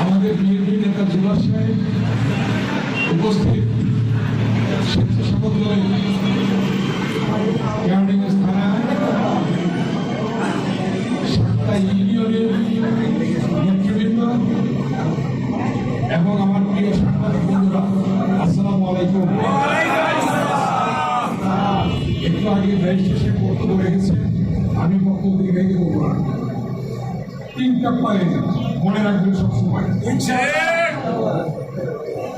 আমাদের বিএনপি নেতা জুলহাস সাহেব উপস্থিত স্বেচ্ছাসেবক দলের তিনটা পয়েন্ট মনে রাখবেন সবসময়।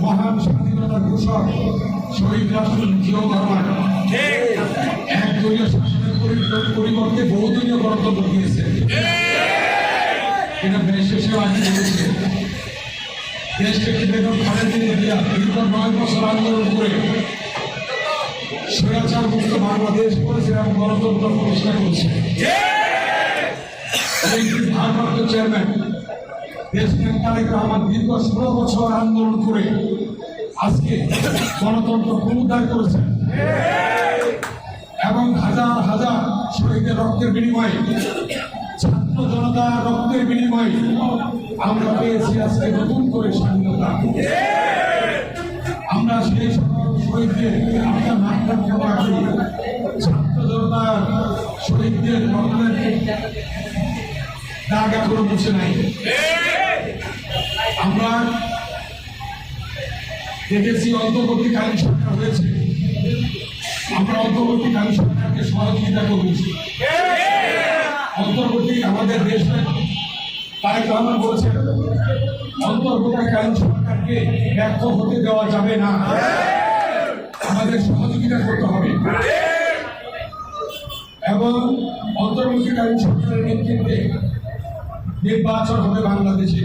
মহান স্বাধীনতার ঘোষক শহীদ রাষ্ট্রপতি পরি- পরিবর্তে বহুদলীয় গণতন্ত্র দিয়েছে। স্বৈরাচার মুক্ত বাংলাদেশ করেছে এবং গণতন্ত্র প্রতিষ্ঠা করেছে। ভারপ্রাপ্ত চেয়ারম্যান দেশ নেতা তারেক বছর আন্দোলন করে আজকে গণতন্ত্র পুনরুদ্ধার করেছেন। এবং হাজার হাজার শহীদের রক্তের বিনিময়ে, ছাত্র জনতার রক্তের বিনিময়ে আমরা পেয়েছি আজকে নতুন করে স্বাধীনতা। আমরা সেই শহীদদের আমরা নামটা ক্ষমা ছাত্র জনতার শহীদদের রক্তের দাগ এখনও মুছে নাই। আমরা দেখেছি অন্তর্বর্তীকালীন সরকার হয়েছে। আমরা অন্তর্বর্তীকালীন সরকারকে সহযোগিতা করব। অন্তর্বর্তী আমাদের দেশে তারেক রহমান বলেছেন, অন্তর্বর্তীকালীন সরকারকে ব্যর্থ হতে দেওয়া যাবে না। আমাদের সহযোগিতা করতে হবে। এবং অন্তর্বর্তীকালীন সরকারের নেতৃত্বে নির্বাচন হবে বাংলাদেশে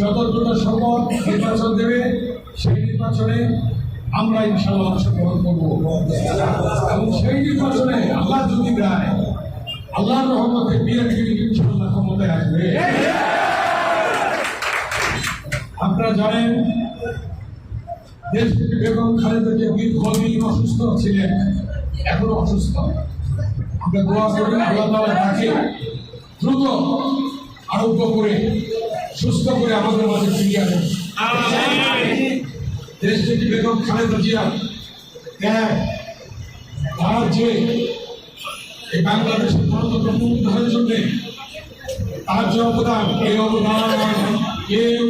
যত দ্রুত সম্ভব নির্বাচন দেবে সেই নির্বাচনে আমরা ইনশাল্লাহ অংশগ্রহণ করব। এবং সেই নির্বাচনে আল্লাহ যদি দেয় আল্লাহর রহমতে বিএনপি ইনশাল্লাহ ক্ষমতায় আসবে। আপনারা জানেন দেশ থেকে বেগম খালেদা যে দীর্ঘদিন অসুস্থ ছিলেন এখনও অসুস্থ। আমরা দোয়া করি আল্লাহ তাআলা তাকে দ্রুত আরোগ্য করে, সুস্থ করে আমাদের মাঝে ফিরিয়ে আসুন দেশ থেকে বেগম খালেদা জিয়া হ্যাঁ তার যে এই বাংলাদেশের গণতন্ত্র পুনরুদ্ধারের জন্য তার যে অবদান এই অবদান কেউ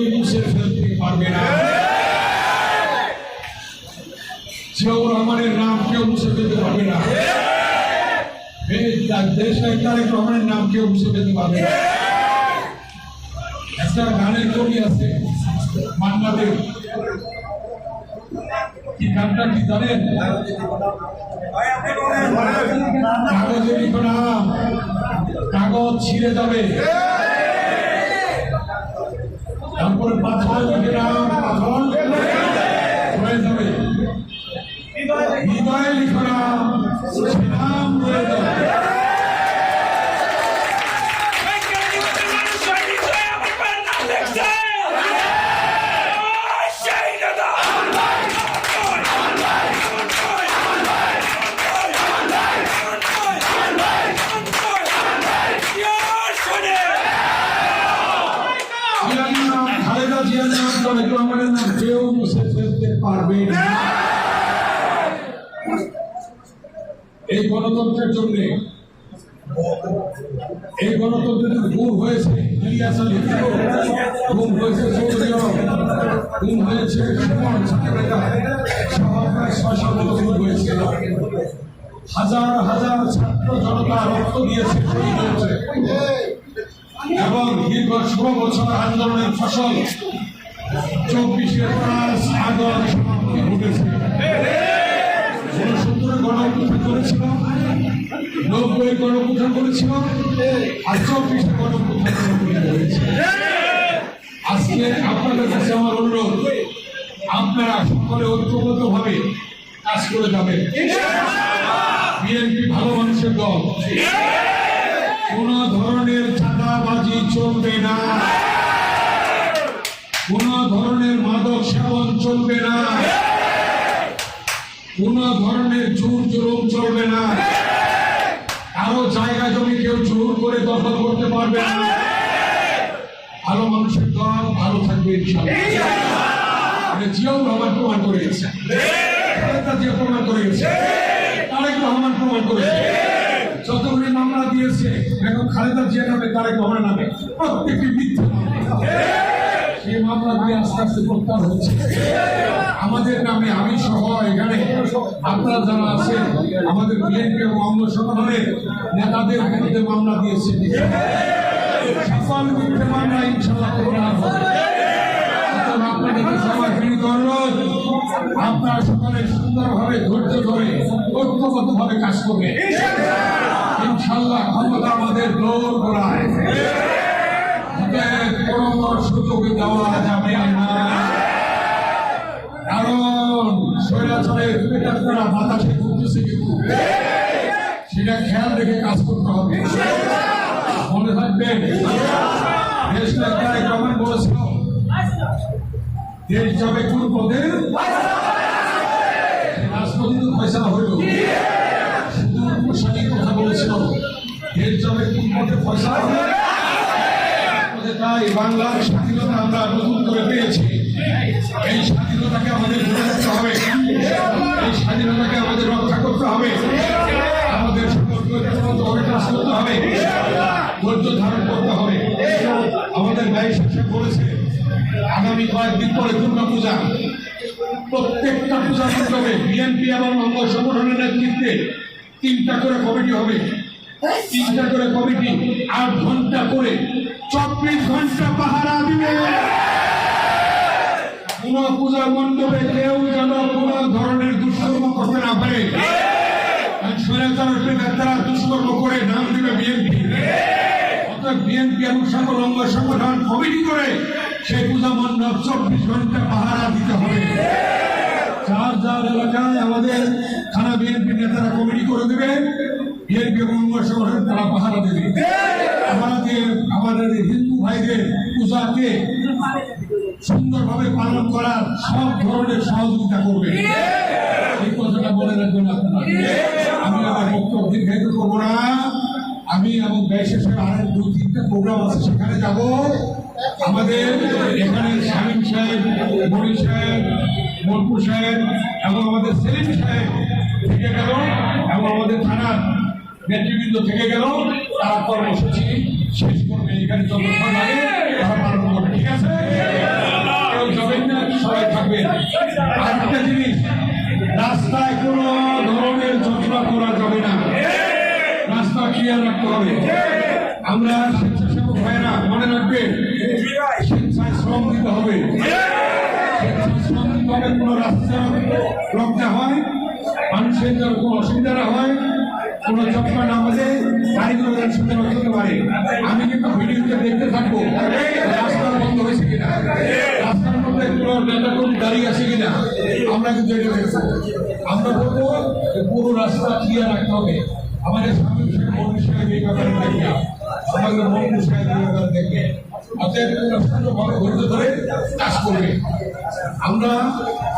দেশ রহমানের নাম কেউ মুছে ফেলতে পারবে একটা গানের কবি আছে কি গানটা কি জানেন? কাগজে লিখো নাম, কাগজ ছিঁড়ে যাবে। তারপরে পাথর নাম, পাথর। কেউ মুছে পারবে না। এই গণতন্ত্রের জন্য, এই গণতন্ত্রের গুম হয়েছে ইলিয়াস হয়েছে চৌধুরী গুম হয়েছে হয়েছে। হাজার হাজার ছাত্র জনতা রক্ত দিয়েছে এবং দীর্ঘ ষোলো বছর আন্দোলনের ফসল চব্বিশের পাঁচ আগস্ট ঘটেছে। নব্বই চব্বিশে আজকে আপনাদের কাছে আমার আপনারা সকলে যাবেন। বিএনপি ভালো মানুষের দল। কোন ধরনের চাঁদাবাজি চলবে না। কোন ধরনের মাদক সেবন চলবে না। কোন ধরনের জোর জুলুম চলবে না। কারও জায়গা জমি কেউ জোর করে দখল করতে পারবে না। ভালো মানুষের দল ভালো থাকবে এটা জিয়াউর রহমান প্রমাণ করে গেছে প্রমাণ করে গেছে তারেক রহমান প্রমাণ করেছে। খালেদা জিয়া নামে তারেক রহমান নামে প্রত্যেকটি মিথ্যা মামলা। সেই মামলাগুলি আস্তে আস্তে প্রত্যাহার হচ্ছে। আমাদের নামে আমি সহ এখানে আপনারা যারা আছেন, আমাদের বিএনপি এবং অঙ্গ সংগঠনের নেতাদের বিরুদ্ধে মামলা দিয়েছে। সকল মিথ্যে মামলা ইনশাল্লাহ প্রত্যাহার হবে আপনারা সকলে সুন্দরভাবে ধৈর্য ধরে, ঐক্যবদ্ধভাবে কাজ করবে ইনশাল্লাহ ক্ষমতা আমাদের দৌড় করায়। কোনো সুযোগ দেওয়া যাবে না। কারণ স্বৈরাচারের পেটাত্তারা বাতাসে ঘুরতেছে কিন্তু। সেটা খেয়াল রেখে কাজ করতে হবে। মনে রাখবেন দেশ নেতারা কমেন্ট বলেছিল? দেশ যাবে কোন পথে রাষ্ট্রপতি তো ফয়সালা হইল। পথে তাই বাংলার স্বাধীনতা আমরা নতুন করে পেয়েছি। এই স্বাধীনতাকে আমাদের ধরে রাখতে হবে। এই স্বাধীনতাকে আমাদের রক্ষা করতে হবে। আমাদের কাজ করতে হবে। ধৈর্য ধারণ করতে হবে। আমাদের ব্যয় শাসক বলেছে, আগামী কয়েকদিন পরে দুর্গা পূজা প্রত্যেকটা পূজা মণ্ডপে বিএনপি এবং অঙ্গ সংগঠনের নেতৃত্বে তিনটা করে কমিটি হবে। তিনটা করে কমিটি আট ঘণ্টা করে চব্বিশ ঘণ্টা পাহারা দিবে। কোন পূজা মণ্ডপে কেউ যেন কোন ধরনের দুষ্কর্ম করতে না পারে। স্বৈরাচারের তারা দুষ্কর্ম করে নাম দিবে বিএনপি। অর্থাৎ বিএনপি এবং সকল অঙ্গ সংগঠন কমিটি করে? সেই পূজা মণ্ডপ চব্বিশ ঘণ্টা পাহারা দিতে হবে। যার যার এলাকায় আমাদের থানা বিএনপি নেতারা কমিটি করে দেবে? বিএনপি এবং অঙ্গ সংগঠন তারা পাহারা দেবে। আমাদের আমাদের হিন্দু ভাইদের পূজাকে সুন্দরভাবে পালন করার সব ধরনের সহযোগিতা করবে। এই কথাটা বলে রাখবেন আপনারা। আমি আমার বক্তব্য দীর্ঘায়িত করব না। আমি এবং ব্যয় শেষে আর দুই তিনটা প্রোগ্রাম আছে, সেখানে যাব। আমাদের এখানে শামীম সাহেব মনি সাহেব মনপুর সাহেব এবং আমাদের সেলিম সাহেব থেকে গেল এবং আমাদের থানার নেতৃবৃন্দ থেকে গেল, তারা কর্মসূচি শেষ করবে এখানে যতক্ষণ লাগে তারা পালন করবে, ঠিক আছে? কেউ যাবেন না, সবাই থাকবেন। আরেকটা জিনিস, রাস্তায় কোনো ধরনের যন্ত্রণা করা যাবে না। রাস্তা ক্লিয়ার রাখতে হবে। আমরা স্বেচ্ছাসেবক ভাইয়েরা, মনে রাখবেন, স্বেচ্ছায় শ্রম দিতে হবে। শ্রম দিতে হবে, কোনো রাস্তা ব্লক হয়, মানুষের যেন কোনো অসুবিধা না হয়, কোনো না সুন্দর হতে পারে। আমি কিন্তু ভিডিওতে দেখতে থাকব রাস্তা বন্ধ হয়েছে কিনা, রাস্তার মধ্যে কোনো নেতা কর্মী দাঁড়িয়ে আছে কিনা, আমরা কিন্তু এটা দেখব। আমরা বলব পুরো রাস্তা ক্লিয়ার রাখতে হবে। আমাদের স্বামী মন্ত্রী সাহেব এই ব্যাপারে দেখবে আমাদের মন্ত্রী সাহেব এই ব্যাপারে দেখবে অতএব তোমরা সুন্দরভাবে ধৈর্য ধরে কাজ করবে। আমরা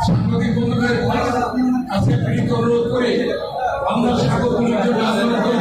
সাংবাদিক বন্ধুদের কাছে অনুরোধ করে আমরা নুলির জন্য আন্দোলন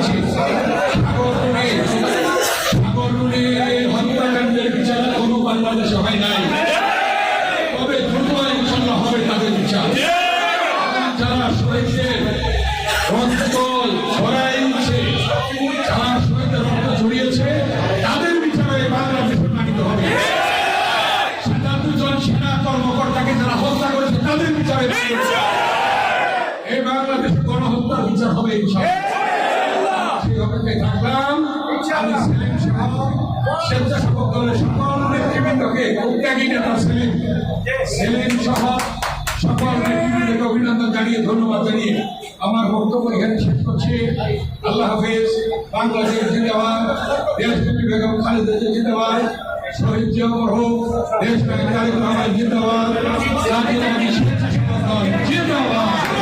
অভিনন্দন জানিয়ে ধন্যবাদ জানিয়ে আমার বক্তব্য এখানে শেষ করছি আল্লাহ হাফেজ বাংলাদেশ জিন্দাবাদ দেশপ্রেমী বেগম খালেদা জিন্দাবাদ শহীদ দেশপ্রেমী তারেক জিন্দাবাদ দল জিন্দাবাদ